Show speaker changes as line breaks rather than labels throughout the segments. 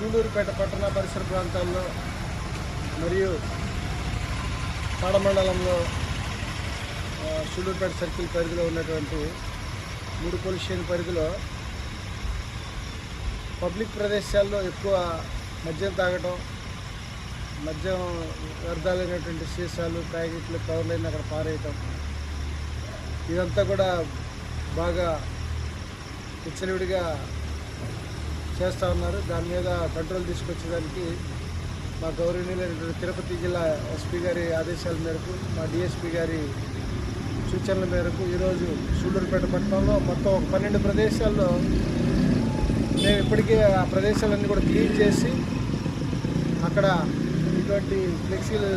సూళ్ళూరుపేట పట్టణ పరిసర ప్రాంతాల్లో మరియు పాడమండలంలో ఆ, సూళ్ళూరుపేట సర్కిల్ పరిధిలో ఉన్నటువంటి మూడు పోలీస్ స్టేషన్ పరిధిలో పబ్లిక్ ప్రదేశాల్లో ఎక్కువ మద్యం తాగటం మద్యం వ్యర్థాలైనటువంటి సీసాలు ప్యాకెట్లు కవర్లైన అక్కడ పారేయటం ఇదంతా కూడా బాగా హెచ్చరివిడిగా చేస్తూ ఉన్నారు. దాని మీద కంట్రోల్ తీసుకొచ్చేదానికి మా గౌరవనీయులైనటువంటి తిరుపతి జిల్లా ఎస్పీ గారి ఆదేశాల మేరకు మా డిఎస్పీ గారి సూచనల మేరకు ఈరోజు సూళ్ళూరుపేట పట్టణంలో మొత్తం ఒక పన్నెండు ప్రదేశాల్లో మేము ఇప్పటికే ఆ ప్రదేశాలన్నీ కూడా క్లీన్ చేసి అక్కడ ఇటువంటి ఫ్లెక్సీలు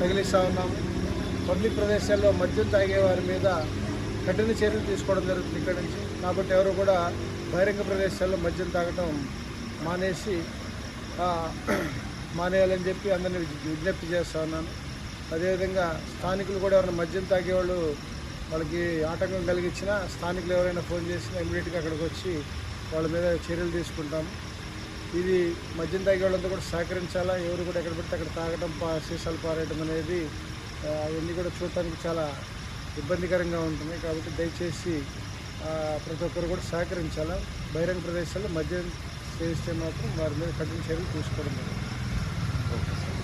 తగిలిస్తూ ఉన్నాము. పబ్లిక్ ప్రదేశాల్లో మద్యం తాగే వారి మీద కఠిన చర్యలు తీసుకోవడం జరుగుతుంది ఇక్కడ నుంచి. కాబట్టి ఎవరు కూడా బహిరంగ ప్రదేశాల్లో మద్యం తాగటం మానేసి మానేయాలని చెప్పి అందరినీ విజ్ఞప్తి చేస్తూ ఉన్నాను. అదేవిధంగా స్థానికులు కూడా ఎవరైనా మద్యం తాగేవాళ్ళు వాళ్ళకి ఆటంకం కలిగించినా స్థానికులు ఎవరైనా ఫోన్ చేసినా ఇమీడియట్గా అక్కడికి వచ్చి వాళ్ళ మీద చర్యలు తీసుకుంటాము ఇది మద్యం తాగే వాళ్ళంతా కూడా సహకరించాలా? ఎవరు కూడా ఎక్కడ పడితే అక్కడ తాగడం పా సీసాలు పారేయడం అనేది అవన్నీ కూడా చూడటానికి చాలా ఇబ్బందికరంగా ఉంటుంది కాబట్టి దయచేసి ప్రతి ఒక్కరు కూడా సహకరించాలా? బహిరంగ ప్రదేశాల్లో మద్యం సేవిస్తే మాత్రం వారి మీద కఠిన చర్యలు తీసుకోవడం జరుగుతుంది.